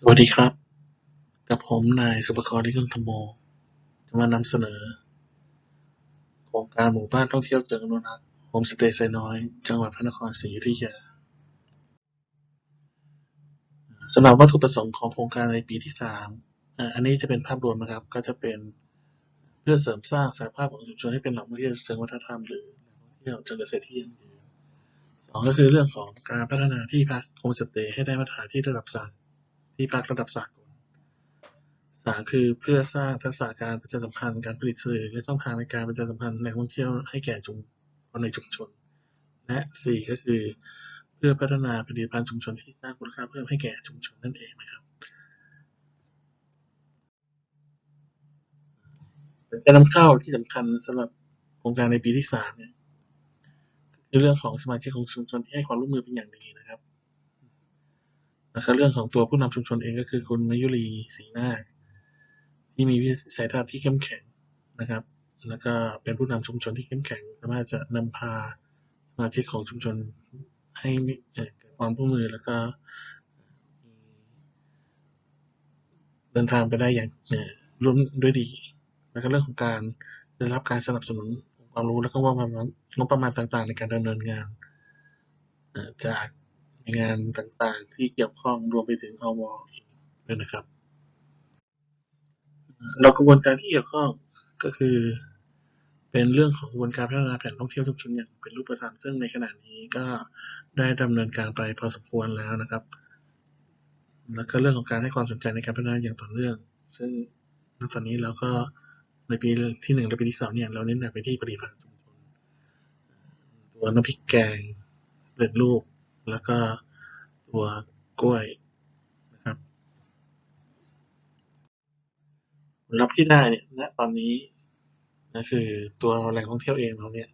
สวัสดีครับ กับผมนายสุปกรณ์ลิขิตธรรมโม จะมานำเสนอ โครงการหมู่บ้านท่องเที่ยวเชิงอนุรักษ์โฮมสเตย์ไซน้อย จังหวัดพระนครศรีอยุธยาสำหรับวัตถุประสงค์ของโครงการในปีที่สามอันนี้จะเป็นภาพรวมนะครับ ก็จะเป็นเพื่อเสริมสร้างศักยภาพของชุมชนให้เป็นแหล่งท่องเที่ยวเชิงวัฒนธรรมหรือแหล่งท่องเที่ยวเชิงเกษตรที่ยั่งยืนสองก็คือเรื่องของการพัฒนาที่พักโฮมสเตย์ให้ได้มาตรฐานที่ระดับสากล ที่พักระดับสากลสามคือเพื่อสร้างทักษะการประชาสัมพันธ์การผลิตสื่อและช่องทางในการประชาสัมพันธ์แหล่งท่องเที่ยวให้แก่ชุมคนในชุมชน และสี่ก็คือ เพื่อพัฒนาผลิตภัณฑ์ชุมชนที่สร้างมูลค่าเพิ่มให้แก่ชุมชนนั่นเองนะครับแต่การนำเข้าที่สำคัญสำหรับโครงการในปีที่สามเนี่ยคือเรื่องของสมาชิกของชุมชนที่ให้ความร่วมมือเป็นอย่างดีนะครับ แล้วก็เรื่องของตัวผู้นำชุมชนเองก็คือคุณมยุรีศรีนาคที่มีวิสัยทัศน์ที่เข้มแข็งนะครับ แล้วก็เป็นผู้นำชุมชนที่เข้มแข็งสามารถจะนำพาสมาชิกของชุมชนให้มีเกิดความร่วมมือแล้วก็เดินทางไปได้อย่างร่วมด้วยดี แล้วก็เรื่องของการได้รับการสนับสนุนความรู้แล้วก็งบประมางบประมาณต่างๆ ในการดำเนินงานจาก น่วยงานต่างๆ ที่เกี่ยวข้องรวมไปถึงอวอีกด้วยนะครับสำหรับกระบวนการที่เกี่ยวข้องก็คือ เป็นเรื่องของกระบวนการพัฒนาแผนท่องเที่ยวชุมชนอย่างเป็นรูปธรรมซึ่งในขณะนี้ก็ได้ดำเนินการไปพอสมควรแล้วนะครับ แล้วก็เรื่องของการให้ความสนใจในการพัฒนาอย่างต่อเนื่อง ซึ่งณตอนนี้เราก็ในปีที่หนึ่งและปีที่สองเนี่ยเราเน้นหนักไปที่ผลิตภัณฑ์ชุมชนตัวน้ำพริกแกงเร็จรูป แล้วก็ตัวกล้วยนะครับผลลัพธ์ที่ได้เนี่ยณตอนนี้ก็คือตัวแหล่งท่องเที่ยวเองเราเนี่ย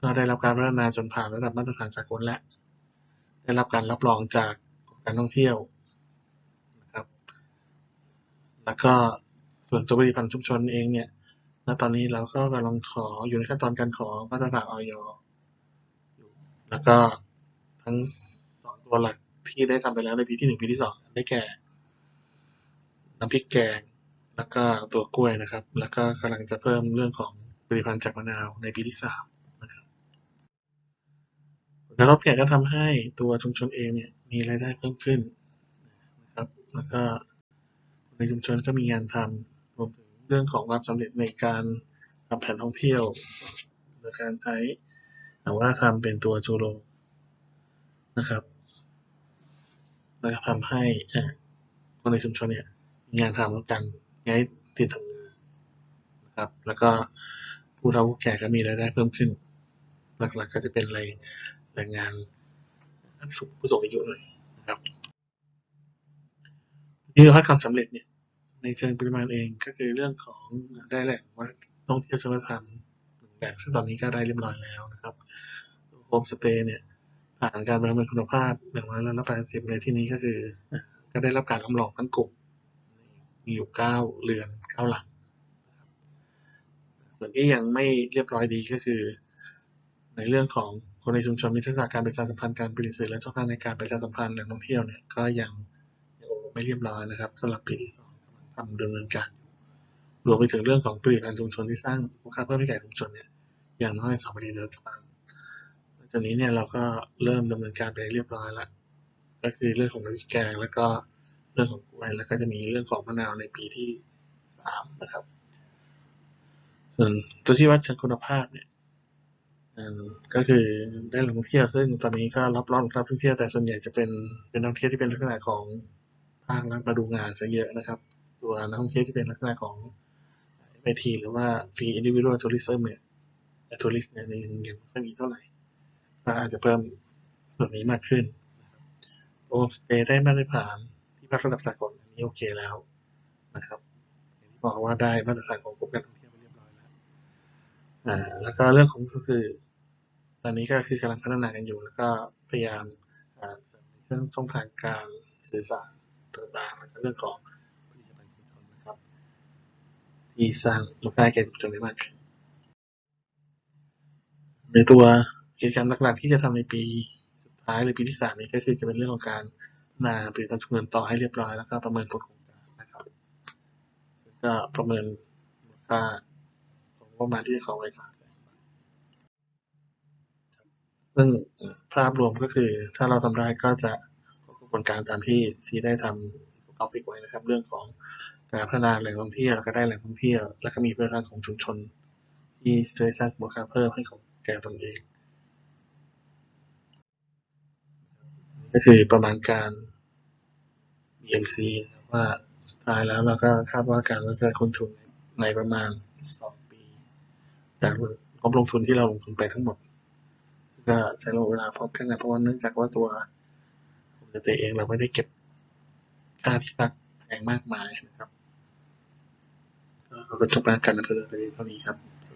ก็ได้รับการพัฒนาจนผ่านระดับมาตรฐานสากลและได้รับการรับรองจากกรมการท่องเที่ยวนะครับ แล้วก็ส่วนตัวผลิตภัณฑ์ชุมชนเองเนี่ยณตอนนี้เราก็กำลังขออยู่ในขั้นตอนการขอมาตรฐานออยอยู่แล้วก็ ทั้งสองตัวหลักที่ได้ทำไปแล้วในปีที่หนึ่งปีที่สองได้แก่น้ำพริกแกง แล้วก็ตัวกล้วยนะครับ แล้วก็กำลังจะเพิ่มเรื่องของผลิตภัณฑ์จากมะนาวในปีที่สามนะครับผลกระทบเนี่ก็ทำให้ตัวชุมชนเองเนี่ยมีรายได้เพิ่มขึ้นนะครับ แล้วก็ในชุมชนก็มีงานทำรวมถึงเรื่องของความสำเร็จในการทำแผนท่องเที่ยวโดยการใช้วัฒนธรรมเป็นตัวชูโรง นะครับแล้วก็ทำให้คนในชุมชนเนี่ยมีงานทำแล้วกันย้ายถิ่นทำงานนะครับ แล้วก็ผู้เฒ่าผู้แก่ก็มีรายได้เพิ่มขึ้น หลักๆก็จะเป็นแรงแรงงานผู้สูงอายุหน่อยนะครับที่เราให้ความสำเร็จเนี่ยในเชิงปริมาณเองก็คือเรื่องของได้แหล่งว่าท่องเที่ยวเชิงวัฒนธรรมหนึ่งแบบซึ่งตอนนี้ก็ได้เรียบร้อยแล้วนะครับโฮมสเตย์เนี่ย ผ่านการประเมินคุณภาพอย่างน้อยแล้วแปดสิบในที่นี้ก็คือ ก็ได้รับการรับรองทั้งกลุ่ม มีอยู่เก้าเรือนเก้าหลังส่วนที่ยังไม่เรียบร้อยดีก็คือ ในเรื่องของคนในชุมชนมีทักษะการประชาสัมพันธ์การผลิตสื่อและช่องทางในการประชาสัมพันธ์แหล่งท่องเที่ยวเนี่ยก็ยังไม่เรียบร้อยนะครับสำหรับปีที่สองทำดำเนินการรวมไปถึงเรื่องของผลิตภัณฑ์ชุมชนที่สร้างมูลค่าเพิ่มให้แก่ชุมชนเนี่ยอย่างน้อยสองผลิตภัณฑ์ต อนนี้เนี่ยเราก็เริ่มดำเนินการไปเรียบร้อยแล้ว ก็คือเรื่องของน้ำพริกแกงแล้วก็เรื่องของกล้วยแล้วก็จะมีเรื่องของมะนาวในปีที่สามนะครับ ส่วนตัวที่วัดเชิงคุณภาพเนี่ยอืมก็คือได้แหล่งท่องเที่ยว ซึ่งตอนนี้ก็รับรองนักท่องเที่ยวแต่ส่วนใหญ่จะเป็นเป็นนักท่องเที่ยวที่เป็นลักษณะของภาครัฐมาดูงานซะเยอะนะครับ ตัวนักท่องเที่ยวที่เป็นลักษณะของ FIT หรือว่า Free Individual Tourism เนี่ยทัวริสเนี่ยยังยังไม่ค่อยมีเท่าไหร่ ก็อาจจะเพิ่มส่วนนี้มากขึ้นโฮมสเตย์ได้มาตรฐานที่พักระดับสากลอันนี้โอเคแล้วนะครับอย่างที่บอกว่าได้มาตรฐานของกรมการท่องเที่ยวไปเรียบร้อยแล้วอ่าแล้วก็เรื่องของสื่อตอนนี้ก็คือกำลังพัฒนากันอยู่ แล้วก็พยายามเรื่องช่องทางการสื่อสารต่างๆแล้วก็เรื่องของผลิตภัณฑ์ชุมชนนะครับ ที่สร้างมูลค่าให้แก่ชุมชนได้มากในตัว กิจกรรมหลักๆที่จะทำในปีสุดท้ายหรือปีที่สามนี้ก็คือจะเป็นเรื่องของการนาผลิตการชุมนุมต่อให้เรียบร้อยแล้วก็ประเมินผลโครงการนะครับก็ประเมินมูลค่าของงบประมาณที่จะขอไว้สามแสนบาทซึ่งภาพรวมก็คือถ้าเราทำได้ก็จะครบกระบวนการตามที่ที่ได้ทำกราฟิกไว้นะครับ เรื่องของการพัฒนาแหล่งท่องเที่ยวแล้วก็ได้แหล่งท่องเที่ยว แล้วก็มีเพื่อนร่างของชุมชน ที่ช่วยสร้างมูลค่าเพิ่มให้ของแก่ตนเอง ก็คือประมาณการ BMC ว่าสุดท้ายแล้วเราก็คาดว่าการลดจะคนทุนในประมาณสองปี จากงบลงทุนที่เราลงทุนไปทั้งหมด ก็ใช้ระยะเวลาพอกันนะเพราะว่าเนื่องจากว่าตัวผมจะเตเองเราไม่ได้เก็บค่าที่พักแพงมากมายนะครับก็เราก็จบการนำเสนอตัวเองเท่านี้ครับสวัสดี